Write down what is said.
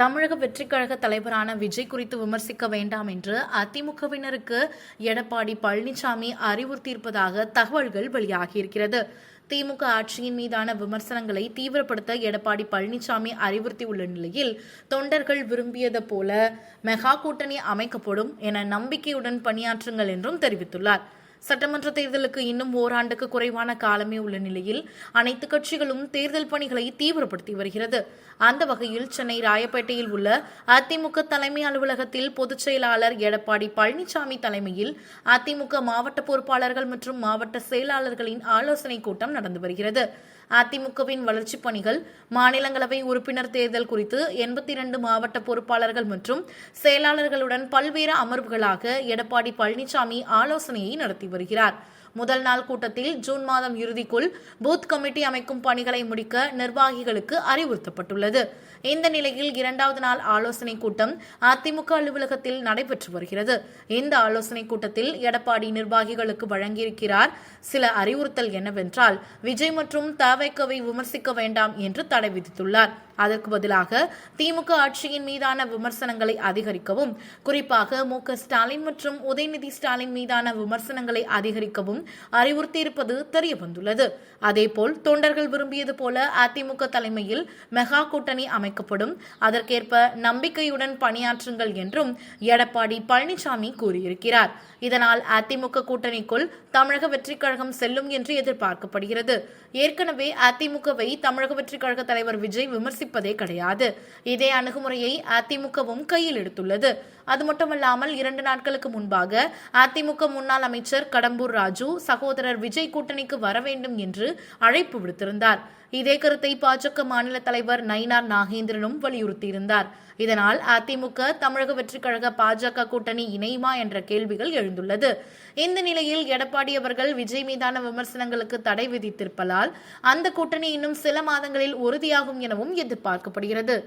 தமிழக வெற்றிக் கழக தலைவரான விஜய் குறித்து விமர்சிக்க வேண்டாம் என்று அதிமுகவினருக்கு எடப்பாடி பழனிசாமி அறிவுறுத்தியிருப்பதாக தகவல்கள் வெளியாகியிருக்கிறது. திமுக ஆட்சியின் மீதான விமர்சனங்களை தீவிரப்படுத்த எடப்பாடி பழனிசாமி அறிவுறுத்தியுள்ள நிலையில் தொண்டர்கள் விரும்பியது போல மெகா கூட்டணி அமைக்கப்படும் என நம்பிக்கையுடன் பணியாற்றுங்கள் என்றும் தெரிவித்துள்ளார். சட்டமன்ற தேர்தலுக்கு இன்னும் ஓராண்டுக்கு குறைவான காலமே உள்ள நிலையில் அனைத்து கட்சிகளும் தேர்தல் பணிகளை தீவிரப்படுத்தி வருகிறது. அந்த வகையில் சென்னை ராயப்பேட்டையில் உள்ள அதிமுக தலைமை அலுவலகத்தில் பொதுச் செயலாளர் எடப்பாடி பழனிசாமி தலைமையில் அதிமுக மாவட்ட பொறுப்பாளர்கள் மற்றும் மாவட்ட செயலாளர்களின் ஆலோசனைக் கூட்டம் நடந்து வருகிறது. அதிமுகவின் வளர்ச்சிப் பணிகள் மாநிலங்களவை உறுப்பினர் தேர்தல் குறித்து எண்பத்தி இரண்டு மாவட்ட பொறுப்பாளர்கள் மற்றும் செயலாளர்களுடன் பல்வேறு அமர்வுகளாக எடப்பாடி பழனிசாமி ஆலோசனையை நடத்தி வருகிறார். முதல் நாள் கூட்டத்தில் ஜூன் மாதம் இறுதிக்குள் பூத் கமிட்டி அமைக்கும் பணிகளை முடிக்க நிர்வாகிகளுக்கு அறிவுறுத்தப்பட்டுள்ளது. இந்த நிலையில் இரண்டாவது நாள் ஆலோசனை கூட்டம் அதிமுக அலுவலகத்தில் நடைபெற்று வருகிறது. இந்த ஆலோசனை கூட்டத்தில் எடப்பாடி நிர்வாகிகளுக்கு வழங்கியிருக்கிறார். சில அறிவுறுத்தல் என்னவென்றால் விஜய் மற்றும் தவைக்கவை விமர்சிக்க வேண்டாம் என்று தடை விதித்துள்ளார். அதற்கு பதிலாக திமுக ஆட்சியின் மீதான விமர்சனங்களை அதிகரிக்கவும் குறிப்பாக மு க ஸ்டாலின் மற்றும் உதயநிதி ஸ்டாலின் மீதான விமர்சனங்களை அதிகரிக்கவும் அறிவுறுத்தியிருப்பது தெரிய வந்துள்ளது அதேபோல் தொண்டர்கள் விரும்பியது போல அதிமுக தலைமையில் மெகா கூட்டணி அமைக்கப்படும் அதற்கேற்ப நம்பிக்கையுடன் பணியாற்றுங்கள் என்றும் எடப்பாடி பழனிசாமி கூறியிருக்கிறார். இதனால் அதிமுக கூட்டணிக்குள் தமிழக வெற்றிக் கழகம் செல்லும் என்று எதிர்பார்க்கப்படுகிறது. ஏற்கனவே அதிமுகவை தமிழக வெற்றிக் கழக தலைவர் விஜய் விமர்சி விமர்சிப்பதே கிடையாது. இதே அணுகுமுறையை அதிமுகவும் கையில் எடுத்துள்ளது. அது மட்டுமல்லாமல் இரண்டு நாட்களுக்கு முன்பாக அதிமுக முன்னாள் அமைச்சர் கடம்பூர் ராஜு சகோதரர் விஜய் கூட்டணிக்கு வர வேண்டும் என்று அழைப்பு விடுத்திருந்தார். இதே கருத்தை பாஜக மாநில தலைவர் நயினார் நாகேந்திரனும் வலியுறுத்தியிருந்தார். இதனால் அதிமுக தமிழக வெற்றிக் கழக பாஜக கூட்டணி இணையுமா என்ற கேள்விகள் எழுந்துள்ளது. இந்த நிலையில் எடப்பாடி அவர்கள் விஜய் மீதான விமர்சனங்களுக்கு தடை விதித்திருப்பதால் அந்த கூட்டணி இன்னும் சில மாதங்களில் உறுதியாகும் எனவும் எதிர்பார்க்கப்படுகிறது.